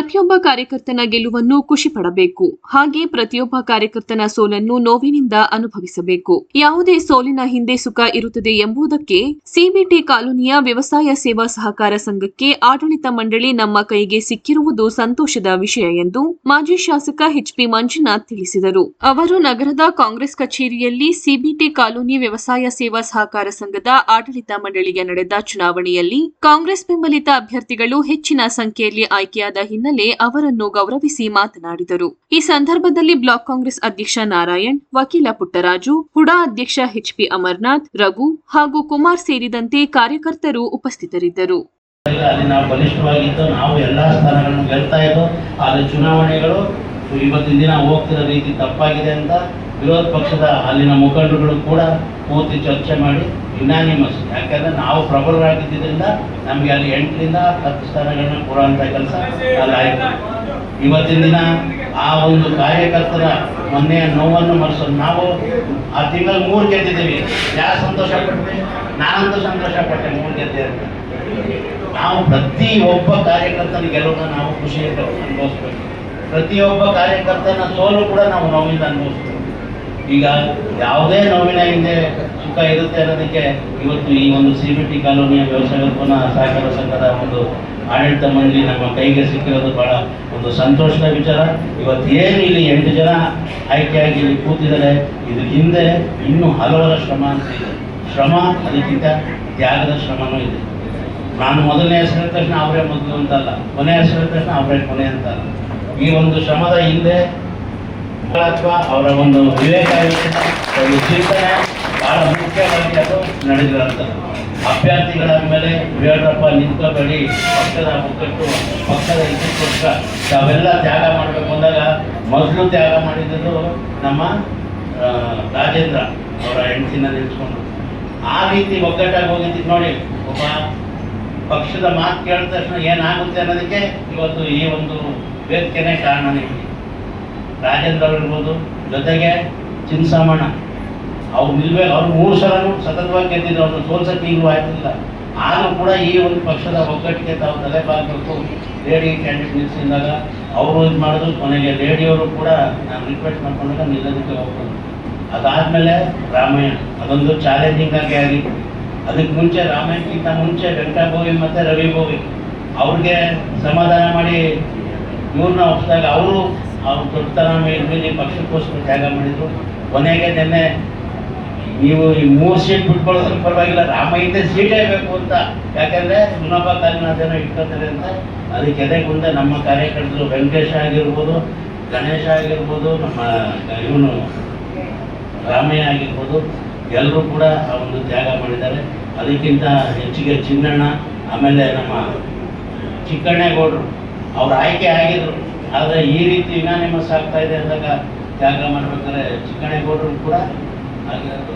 ಪ್ರತಿಯೊಬ್ಬ ಕಾರ್ಯಕರ್ತನ ಗೆಲುವನ್ನು ಖುಷಿ ಪಡಬೇಕು ಹಾಗೆ ಪ್ರತಿಯೊಬ್ಬ ಕಾರ್ಯಕರ್ತನ ಸೋಲನ್ನು ನೋವಿನಿಂದ ಅನುಭವಿಸಬೇಕು. ಯಾವುದೇ ಸೋಲಿನ ಹಿಂದೆ ಸುಖ ಇರುತ್ತದೆ ಎಂಬುದಕ್ಕೆ ಸಿಬಿಟಿ ಕಾಲೋನಿಯ ವ್ಯವಸಾಯ ಸೇವಾ ಸಹಕಾರ ಸಂಘಕ್ಕೆ ಆಡಳಿತ ಮಂಡಳಿ ನಮ್ಮ ಕೈಗೆ ಸಿಕ್ಕಿರುವುದು ಸಂತೋಷದ ವಿಷಯ ಎಂದು ಮಾಜಿ ಶಾಸಕ ಎಚ್ಪಿ ಮಂಜುನಾಥ್ ತಿಳಿಸಿದರು. ಅವರು ನಗರದ ಕಾಂಗ್ರೆಸ್ ಕಚೇರಿಯಲ್ಲಿ ಸಿಬಿಟಿ ಕಾಲೋನಿ ವ್ಯವಸಾಯ ಸೇವಾ ಸಹಕಾರ ಸಂಘದ ಆಡಳಿತ ಮಂಡಳಿಗೆ ನಡೆದ ಚುನಾವಣೆಯಲ್ಲಿ ಕಾಂಗ್ರೆಸ್ ಬೆಂಬಲಿತ ಅಭ್ಯರ್ಥಿಗಳು ಹೆಚ್ಚಿನ ಸಂಖ್ಯೆಯಲ್ಲಿ ಆಯ್ಕೆಯಾದ ಹಿನ್ನೆಲೆ ಅವರನ್ನು ಗೌರವಿಸಿ ಮಾತನಾಡಿದರು. ಈ ಸಂದರ್ಭದಲ್ಲಿ ಬ್ಲಾಕ್ ಕಾಂಗ್ರೆಸ್ ಅಧ್ಯಕ್ಷ ನಾರಾಯಣ್, ವಕೀಲ ಪುಟ್ಟರಾಜು, ಹುಡಾ ಅಧ್ಯಕ್ಷ ಎಚ್ ಪಿ ಅಮರ್ನಾಥ್, ರಘು ಹಾಗೂ ಕುಮಾರ್ ಸೇರಿದಂತೆ ಕಾರ್ಯಕರ್ತರು ಉಪಸ್ಥಿತರಿದ್ದರು. ಅಲ್ಲಿ ನಾವು ಬಲಿಷ್ಠವಾಗಿದ್ದು ನಾವು ಎಲ್ಲ ಸ್ಥಾನಗಳನ್ನು ಗೆಲ್ತಾ ಇದ್ದು ಆದರೆ ಚುನಾವಣೆಗಳು ಇವತ್ತಿನ ದಿನ ಹೋಗ್ತಿರೋ ರೀತಿ ತಪ್ಪಾಗಿದೆ ಅಂತ ವಿರೋಧ ಪಕ್ಷದ ಅಲ್ಲಿನ ಮುಖಂಡರುಗಳು ಕೂಡ ಪೂರ್ತಿ ಚರ್ಚೆ ಮಾಡಿ ಯುನಾನಿಮಸ್ ಯಾಕಂದ್ರೆ ನಾವು ಪ್ರಬಲರಾಗಿದ್ದರಿಂದ ನಮಗೆ ಅಲ್ಲಿ ಎಂಟರಿಂದ ಹತ್ತು ಸ್ಥಾನಗಳನ್ನ ಕೊಡುವಂಥ ಕೆಲಸ ಅಲ್ಲಿ ಆಯಿತು. ಇವತ್ತಿನ ದಿನ ಆ ಒಂದು ಕಾರ್ಯಕರ್ತರ ಮೊನ್ನೆಯ ನೋವನ್ನು ಮರೆಸೋದು. ನಾವು ಆ ತಿಂಗಳು ಮೂರು ಗೆದ್ದಿದ್ದೀವಿ. ಯಾರು ಸಂತೋಷ ಪಟ್ಟೆ ನಾನಂತೂ ಸಂತೋಷ ಪಟ್ಟೆ ಮೂರು ಗೆದ್ದೆ ಅಂತ. ನಾವು ಪ್ರತಿ ಒಬ್ಬ ಕಾರ್ಯಕರ್ತನ ಗೆಲುವನ್ನ ನಾವು ಖುಷಿಯಿಂದ ಅನುಭವಿಸ್ಬೇಕು. ಪ್ರತಿಯೊಬ್ಬ ಕಾರ್ಯಕರ್ತನ ಸೋಲು ಕೂಡ ನಾವು ನೋವಿಂದ ಅನುಭವಿಸ್ಬೇಕು. ಈಗ ಯಾವುದೇ ನೋವಿನ ಹಿಂದೆ ಸುಖ ಇರುತ್ತೆ ಅನ್ನೋದಕ್ಕೆ ಇವತ್ತು ಈ ಒಂದು ಸಿ ಬಿ ಟಿ ಕಾಲೋನಿಯ ಪುನಃ ಸಹಕಾರ ಸಂಘದ ಒಂದು ಆಡಳಿತ ಮಂಡಳಿ ನಮ್ಮ ಕೈಗೆ ಸಿಕ್ಕಿರೋದು ಬಹಳ ಒಂದು ಸಂತೋಷದ ವಿಚಾರ. ಇವತ್ತು ಏನು ಇಲ್ಲಿ ಎಂಟು ಜನ ಆಯ್ಕೆಯಾಗಿ ಇಲ್ಲಿ ಕೂತಿದ್ದಾರೆ ಇದ್ರ ಹಿಂದೆ ಇನ್ನೂ ಹಲವರ ಶ್ರಮ ಅಂತ ಇದೆ. ಶ್ರಮ, ಅದಕ್ಕಿಂತ ತ್ಯಾಗದ ಶ್ರಮನೂ ಇದೆ. ನಾನು ಮೊದಲನೇ ಹೆಸರಿನ ತಕ್ಷಣ ಅವರೇ ಮೊದಲು ಅಂತಲ್ಲ ಕೊನೆ ಹೆಸರಿನ ತಕ್ಷಣ ಅವರೇ ಕೊನೆ ಅಂತಲ್ಲ. ಈ ಒಂದು ಶ್ರಮದ ಹಿಂದೆ ಅಥವಾ ಅವರ ಒಂದು ವಿವೇಕ ಒಂದು ಚಿಂತನೆ ಬಹಳ ಮುಖ್ಯವಾಗಿ ಅದು ನಡೆದಿರುವಂಥದ್ದು. ಅಭ್ಯರ್ಥಿಗಳ ಮೇಲೆ ಬೇಡ್ರಪ್ಪ ನಿಂತ್ಕೋಬೇಡಿ, ಪಕ್ಷದ ಮುಖಟ್ಟು ಪಕ್ಷದ ಇದಕ್ಕೋಸ್ಕರ ತಾವೆಲ್ಲ ತ್ಯಾಗ ಮಾಡಬೇಕು ಅಂದಾಗ ಮೊದಲು ತ್ಯಾಗ ಮಾಡಿದ್ದು ನಮ್ಮ ರಾಜೇಂದ್ರ ಅವರ ಹೆಂಡತಿನ ನಿಲ್ಸ್ಕೊಂಡು ಆ ರೀತಿ ಒಗ್ಗಟ್ಟಾಗಿ ಹೋಗಿದ್ದು ನೋಡಿ ಒಬ್ಬ ಪಕ್ಷದ ಮಾತು ಕೇಳಿದ ತಕ್ಷಣ ಏನಾಗುತ್ತೆ ಅನ್ನೋದಕ್ಕೆ ಇವತ್ತು ಈ ಒಂದು ವೇದಿಕೆನೇ ಕಾರಣ ನಿಮಗೆ. ರಾಜೇಂದ್ರ ಇರ್ಬೋದು ಜೊತೆಗೆ ಚಿನ್ಸಾಮಣ್ಣ ಅವ್ರು ನಿಲ್ಬೇಕು, ಅವ್ರು ಮೂರು ಸಲನೂ ಸತತವಾಗಿ ಗೆದ್ದಿದ್ರು ಅವ್ರನ್ನ ಸೋಲ್ಸಕ್ಕೆ ಈಗಲೂ ಆಯ್ತಿಲ್ಲ. ಆದರೂ ಕೂಡ ಈ ಒಂದು ಪಕ್ಷದ ಒಗ್ಗಟ್ಟಿಗೆ ತಾವು ತಲೆ ಬಾಗಬೇಕು ಲೇಡಿ ಕ್ಯಾಂಡಿಡೇಟ್ ನಿಲ್ಲಿಸಿದಾಗ ಅವರು ಇದು ಮಾಡಿದ್ರು, ಕೊನೆಗೆ ಲೇಡಿಯವರು ಕೂಡ ನಾನು ರಿಕ್ವೆಸ್ಟ್ ಮಾಡ್ಕೊಂಡಾಗ ನಿಲ್ಲೋದಕ್ಕೆ ಹೋಗ್ಬೋದು ಅದಾದಮೇಲೆ ರಾಮಾಯಣ, ಅದೊಂದು ಚಾಲೆಂಜಿಂಗ್ ಆಗಿ ಆಗಿತ್ತು. ಅದಕ್ಕೆ ಮುಂಚೆ ರಾಮಾಯಣಕ್ಕಿಂತ ಮುಂಚೆ ವೆಂಕಟಭೋವಿ ಮತ್ತು ರವಿ ಭೋವಿ ಅವ್ರಿಗೆ ಸಮಾಧಾನ ಮಾಡಿ ಇವ್ರನ್ನ ಒಪ್ಪಿದಾಗ ಅವರು ಅವ್ರ ದೊಡ್ಡತನ ಮೇಲೆ ಪಕ್ಷಕ್ಕೋಸ್ಕರ ತ್ಯಾಗ ಮಾಡಿದ್ರು. ಕೊನೆಗೆ ನಿನ್ನೆ ನೀವು ಈ ಮೂರು ಸೀಟ್ ಬಿಟ್ಕೊಳ್ಳೋದ್ರ ಪರವಾಗಿಲ್ಲ ರಾಮಯ್ಯಂತೆ ಸೀಟೇ ಬೇಕು ಅಂತ. ಯಾಕಂದ್ರೆ ಇನ್ನೊಬ್ಬ ಜನ ಇಟ್ಕೊತಾರೆ ಅಂತ. ಅದಕ್ಕೆ ಎದೆ ಮುಂದೆ ನಮ್ಮ ಕಾರ್ಯಕರ್ತರು ವೆಂಕಟೇಶ ಆಗಿರ್ಬೋದು, ಗಣೇಶ ಆಗಿರ್ಬೋದು, ನಮ್ಮ ಇವನು ರಾಮಯ್ಯ ಆಗಿರ್ಬೋದು, ಎಲ್ಲರೂ ಕೂಡ ಆ ಒಂದು ತ್ಯಾಗ ಮಾಡಿದ್ದಾರೆ. ಅದಕ್ಕಿಂತ ಹೆಚ್ಚಿಗೆ ಚಿನ್ನಣ್ಣ, ಆಮೇಲೆ ನಮ್ಮ ಚಿಕ್ಕಣ್ಣೇಗೌಡರು ಅವ್ರ ಆಯ್ಕೆ ಆಗಿದ್ರು. ಆದರೆ ಈ ರೀತಿ ಯುನಾನಿಮಸ್ ಆಗ್ತಾ ಇದೆ ಅಂದಾಗ ತ್ಯಾಗ ಮಾಡ್ಬೇಕಾದ್ರೆ ಚಿಕ್ಕಣೆ ಕೂಡ ಆಗಿರೋದು